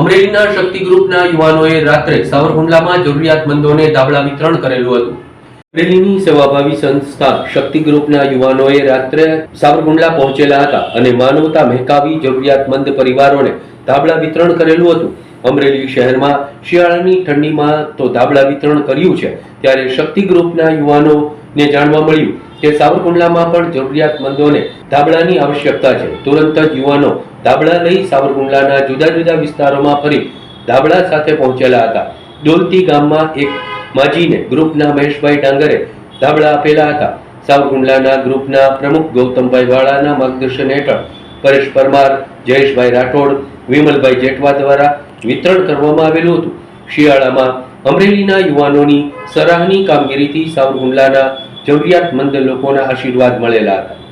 અમરેલીના શક્તિ ગ્રુપના યુવાનોએ રાત્રે સાવરકુંડલામાં જરૂરિયાતમંદોને ધાબળા વિતરણ કરેલું હતું. અમરેલીની સેવાભાવી સંસ્થા શક્તિ ગ્રુપના યુવાનોએ રાત્રે સાવરકુંડલા પહોંચેલા હતા અને માનવતા મહેકાવી જરૂરિયાતમંદ પરિવારોને ધાબળા વિતરણ કરેલું હતું. અમરેલી શહેરમાં શિયાળાની ઠંડીમાં તો ધાબળા વિતરણ કર્યું છે. ત્યારે શક્તિ ગ્રુપના યુવાનોને જાણવા મળ્યું કે સાવરકુંડલામાં પણ જરૂરિયાતમંદોને ધાબળાની આવશ્યકતા છે. તુરંત જ યુવાનો ધાબળા લઈ સાવરકુંડલાના જુદા જુદા વિસ્તારોમાં ફરી ધાબળા સાથે પહોંચેલા હતા. ડોલતી ગામમાં એક માજીને ગ્રુપના મહેશભાઈ ડાંગરે ધાબળા આપેલા હતા. સાવરકુંડલાના ગ્રુપના પ્રમુખ ગૌતમભાઈ વાળાના માર્ગદર્શન હેઠળ પરેશ પરમાર, જયેશભાઈ રાઠોડ, વિમલભાઈ જેઠવા દ્વારા વિતરણ કરવામાં આવેલું હતું. શિયાળામાં અમરેલીના યુવાનોની સરાહની કામગીરીથી સાવરકુંડલાના જરૂરિયાતમંદ લોકોના આશીર્વાદ મળેલા હતા.